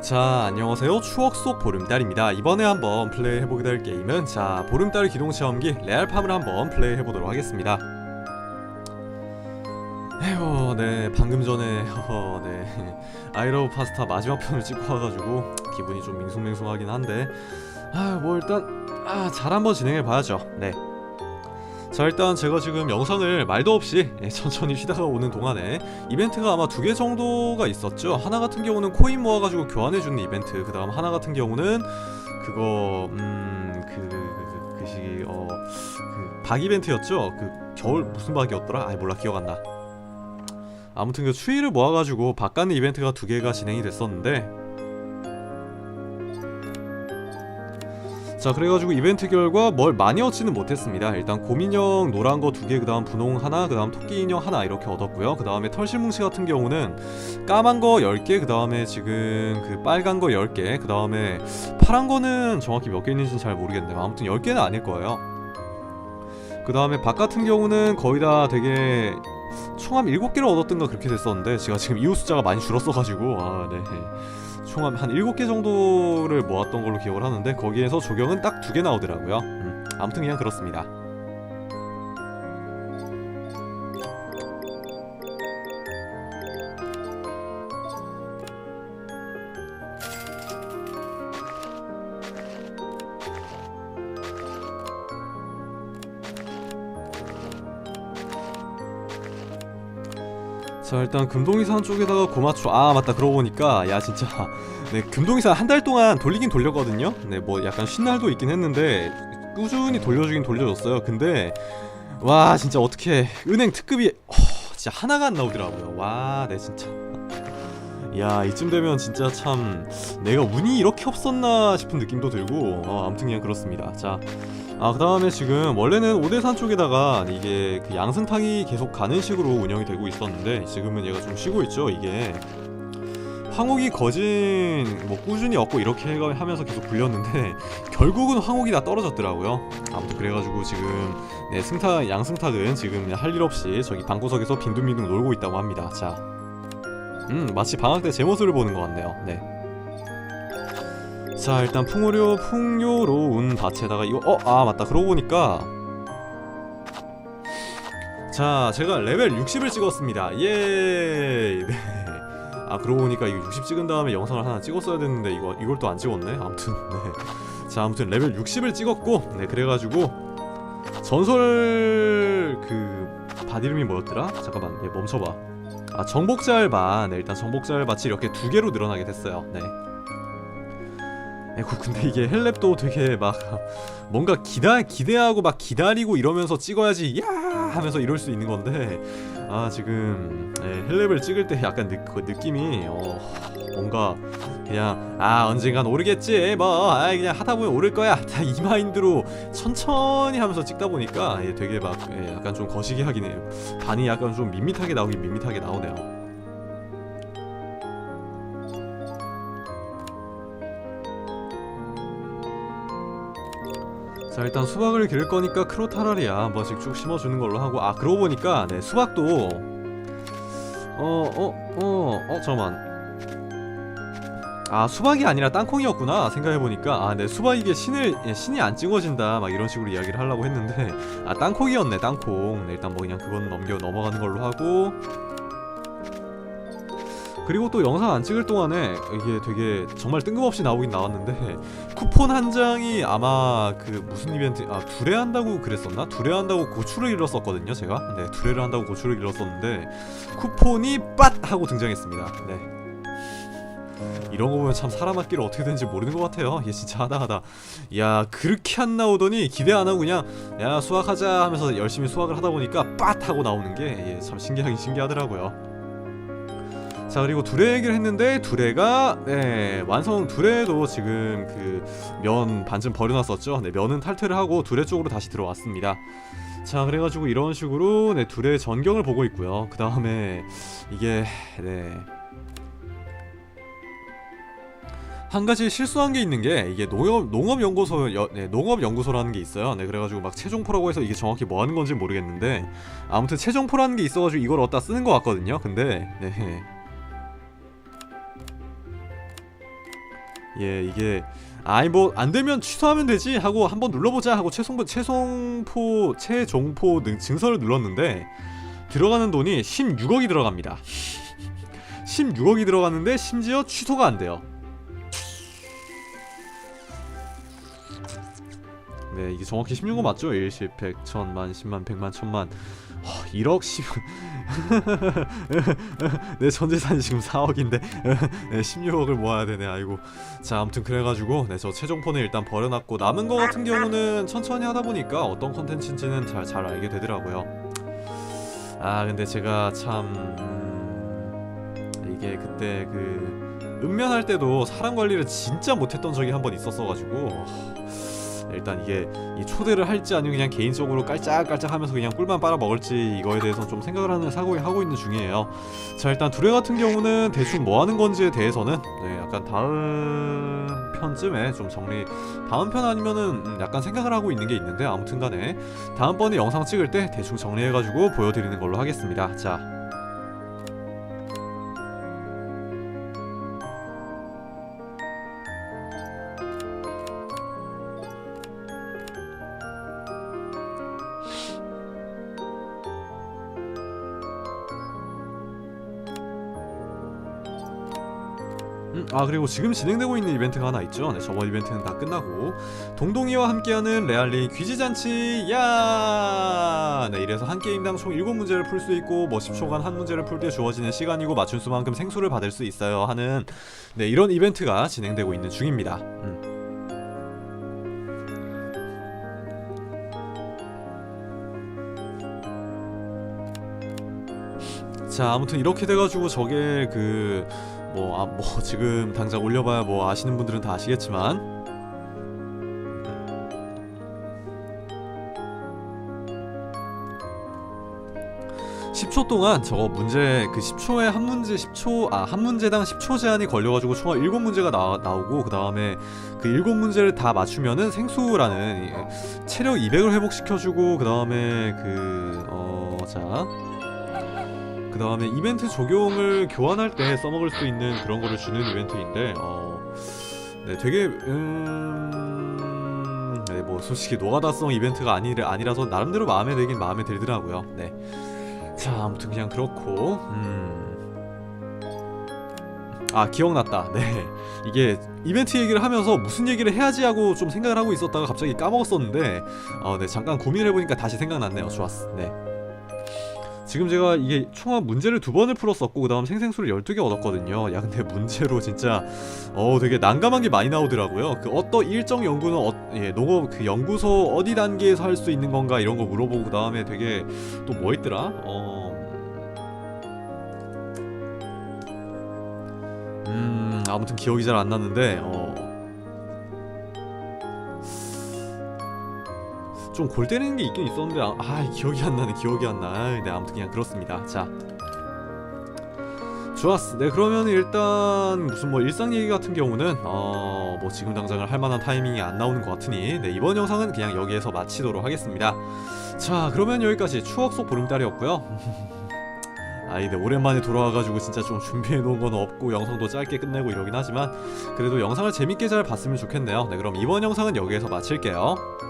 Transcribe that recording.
자 안녕하세요. 추억 속 보름달입니다. 이번에 한번 플레이 해보게 될 게임은 자 보름달 기동 체험기 레알팜을 한번 플레이 해보도록 하겠습니다. 에휴 네 방금 전에 허허 네. 아이러브 파스타 마지막 편을 찍고 와가지고 기분이 좀 밍숭맹숭하긴 한데 아뭐 일단 아 잘 한번 진행해 봐야죠. 네 자 일단 제가 지금 영상을 말도 없이 예, 천천히 쉬다가 오는 동안에 이벤트가 아마 두 개 정도가 있었죠. 하나 같은 경우는 코인 모아가지고 교환해주는 이벤트. 그 다음 하나 같은 경우는 그거 음그 그, 그, 시기 어그 박 이벤트였죠. 그 겨울 무슨 박이었더라? 아이 몰라 기억 안 나. 아무튼 그 추위를 모아가지고 바가는 이벤트가 두 개가 진행이 됐었는데 자 그래가지고 이벤트 결과 뭘 많이 얻지는 못했습니다. 일단 곰인형 노란 거 두 개 그 다음 분홍 하나 그 다음 토끼 인형 하나 이렇게 얻었고요. 그 다음에 털실뭉치 같은 경우는 까만 거 10개 그 다음에 지금 그 빨간 거 10개 그 다음에 파란 거는 정확히 몇 개 있는지는 잘 모르겠네요 아무튼 10개는 아닐 거예요. 그 다음에 박 같은 경우는 거의 다 되게 총합 7개를 얻었던가 그렇게 됐었는데 제가 지금 이후 숫자가 많이 줄었어가지고 아네 총합 한 7개 정도를 모았던 걸로 기억을 하는데 거기에서 조경은 딱 두 개 나오더라고요. 음, 아무튼 그냥 그렇습니다 자 일단 금동이산 쪽에다가 고마추 아 맞다. 그러고 보니까 야 진짜. 네 금동이산 한 달 동안 돌리긴 돌렸거든요. 네 뭐 약간 쉰 날도 있긴 했는데 꾸준히 돌려주긴 돌려줬어요. 근데 와 진짜 어떻게 은행 특급이 어, 진짜 하나가 안 나오더라고요. 와네 진짜. 야 이쯤 되면 진짜 참 내가 운이 이렇게 없었나 싶은 느낌도 들고 어, 아무튼 그냥 그렇습니다. 자 아, 그 다음에 지금 원래는 오대산 쪽에다가 이게 그 양승탕이 계속 가는 식으로 운영이 되고 있었는데 지금은 얘가 좀 쉬고 있죠, 이게. 황옥이 거진 뭐 꾸준히 얻고 이렇게 하면서 계속 굴렸는데 결국은 황옥이 다 떨어졌더라고요. 아무튼 그래가지고 지금 네, 승타 양승탁은 지금 할 일 없이 저기 방구석에서 빈둥빈둥 놀고 있다고 합니다. 자, 음 마치 방학 때 제 모습을 보는 것 같네요. 네. 자 일단 풍요로 풍요로운 밭에다가 이거 어 아 맞다. 그러고 보니까 자 제가 레벨 60을 찍었습니다. 예. 네. 아 그러고 보니까 이거 60 찍은 다음에 영상을 하나 찍었어야 됐는데 이거 이걸 또 안 찍었네. 아무튼 네자 아무튼 레벨 60을 찍었고 네 그래가지고 전설 그밭 이름이 뭐였더라? 잠깐만 예 멈춰봐. 아 정복자알밭. 네 일단 정복자 알밭이 이렇게 두 개로 늘어나게 됐어요. 네 에고 근데 이게 헬랩도 되게 막 뭔가 기다 기대하고 막 기다리고 이러면서 찍어야지 야! 하면서 이럴 수 있는 건데 아 지금 예, 헬랩을 찍을 때 약간 느, 그 느낌이 어 뭔가 그냥 아 언젠간 오르겠지 뭐 아, 그냥 하다 보면 오를 거야. 다 이 마인드로 천천히 하면서 찍다 보니까 예, 되게 막 예, 약간 좀 거시기 하긴 해요. 반이 약간 좀 밋밋하게 나오긴 밋밋하게 나오네요 자 일단 수박을 기를 거니까 크로타라리아 한 번씩 쭉 심어주는 걸로 하고 아 그러고 보니까 네 수박도 어어 어 어 잠깐만. 아 수박이 아니라 땅콩이었구나 생각해보니까. 아네 수박 이게 신을 예, 신이 안 찍어진다 막 이런 식으로 이야기를 하려고 했는데. 아 땅콩이었네 땅콩. 네, 일단 뭐 그냥 그건 넘겨 넘어가는 걸로 하고 그리고 또 영상 안 찍을 동안에 이게 되게 정말 뜬금없이 나오긴 나왔는데 쿠폰 한 장이 아마 그 무슨 이벤트 아 두레 한다고 그랬었나? 두레 한다고 고추를 잃었었거든요 제가. 네 두레를 한다고 고추를 잃었었는데 쿠폰이 빠 하고 등장했습니다. 네. 이런 거 보면 참 사람 앞길을 어떻게 되는지 모르는 것 같아요. 얘 진짜 하다하다. 야 그렇게 안 나오더니 기대 안 하고 그냥 야 수학하자 하면서 열심히 수학을 하다 보니까 빠 하고 나오는 게 참 신기하긴 신기하더라고요 자 그리고 두레 얘기를 했는데 두레가 네 완성 두레도 지금 그 면 반쯤 버려놨었죠 네 면은 탈퇴를 하고 두레 쪽으로 다시 들어왔습니다 자 그래가지고 이런 식으로 네 두레 전경을 보고 있고요 그 다음에 이게 네 한 가지 실수한 게 있는 게 이게 농업 농업 연구소 여, 네, 농업 연구소라는 게 있어요. 네, 그래가지고 막 최종포라고 해서 이게 정확히 뭐 하는 건지 모르겠는데 아무튼 최종포라는 게 있어가지고 이걸 어디다 쓰는 것 같거든요. 근데 네. 예 이게 아이 뭐 안되면 취소하면 되지 하고 한번 눌러보자 하고 최송포 최송포 최종포 능 증서를 눌렀는데 들어가는 돈이 16억이 들어갑니다. 16억이 들어갔는데 심지어 취소가 안 돼요. 네 이게 정확히 16억 맞죠? 1, 10, 100, 1000 만, 10만, 100만, 1000만 허, 1억 10... 내 전재산이 지금 4억인데 네, 16억을 모아야 되네 아이고. 자 아무튼 그래가지고 네, 저 최종폰을 일단 버려놨고 남은 거 같은 경우는 천천히 하다 보니까 어떤 컨텐츠인지는 잘, 잘 알게 되더라고요. 아 근데 제가 참 음, 이게 그때 그 읍면할 때도 사람 관리를 진짜 못했던 적이 한 번 있었어가지고 일단 이게 이 초대를 할지 아니면 그냥 개인적으로 깔짝깔짝 하면서 그냥 꿀만 빨아 먹을지 이거에 대해서 좀 생각을 하는 사고에 하고 있는 중이에요. 자 일단 두레 같은 경우는 대충 뭐 하는 건지에 대해서는 네, 약간 다음 편쯤에 좀 정리 다음 편 아니면은 음, 약간 생각을 하고 있는 게 있는데 아무튼간에 다음번에 영상 찍을 때 대충 정리해가지고 보여드리는 걸로 하겠습니다. 자. 음, 아 그리고 지금 진행되고 있는 이벤트가 하나 있죠. 네, 저번 이벤트는 다 끝나고 동동이와 함께하는 레알리 귀지잔치 야. 네, 이래서 한 게임당 총 7문제를 풀 수 있고 뭐 10초간 한 문제를 풀 때 주어지는 시간이고 맞춘 수만큼 생수를 받을 수 있어요 하는 네, 이런 이벤트가 진행되고 있는 중입니다. 음. 자 아무튼 이렇게 돼가지고 저게 그 뭐, 아, 뭐, 지금 당장 올려봐야 뭐 아시는 분들은 다 아시겠지만. 10초 동안 저거 문제 그 10초에 한 문제 10초 아 한 문제당 10초 제한이 걸려가지고 총 7문제가 나, 나오고 그 다음에 그 7문제를 다 맞추면은 생수라는 이- 체력 200을 회복시켜주고 그 다음에 그 어자 그 다음에 이벤트 적용을 교환할 때 써먹을 수 있는 그런 거를 주는 이벤트인데 어, 네 되게 음, 네, 뭐 솔직히 노가다성 이벤트가 아니, 아니라서 나름대로 마음에 들긴 마음에 들더라고요. 네. 자 아무튼 그냥 그렇고 음. 아 기억났다. 네 이게 이벤트 얘기를 하면서 무슨 얘기를 해야지 하고 좀 생각을 하고 있었다가 갑자기 까먹었었는데 어네 잠깐 고민을 해보니까 다시 생각났네요. 좋았어. 네. 지금 제가 이게 총합 문제를 두 번을 풀었었고 그 다음 생생수를 12개 얻었거든요. 야 근데 문제로 진짜 어 되게 난감한 게 많이 나오더라고요. 그 어떤 일정 연구는 어, 예 농업 그 연구소 어디 단계에서 할 수 있는 건가 이런 거 물어보고 그 다음에 되게 또뭐 있더라? 어... 음 아무튼 기억이 잘 안 나는데 어... 좀 골 때리는 게 있긴 있었는데 아, 아, 기억이 안 나네 기억이 안 나. 아, 네 아무튼 그냥 그렇습니다. 자. 좋았어. 네 그러면 일단 무슨 뭐 일상 얘기 같은 경우는 어 뭐 지금 당장을 할 만한 타이밍이 안 나오는 것 같으니 네 이번 영상은 그냥 여기에서 마치도록 하겠습니다. 자 그러면 여기까지 추억 속 보름달이었고요. 아이 네 오랜만에 돌아와가지고 진짜 좀 준비해놓은 건 없고 영상도 짧게 끝내고 이러긴 하지만 그래도 영상을 재밌게 잘 봤으면 좋겠네요. 네 그럼 이번 영상은 여기에서 마칠게요.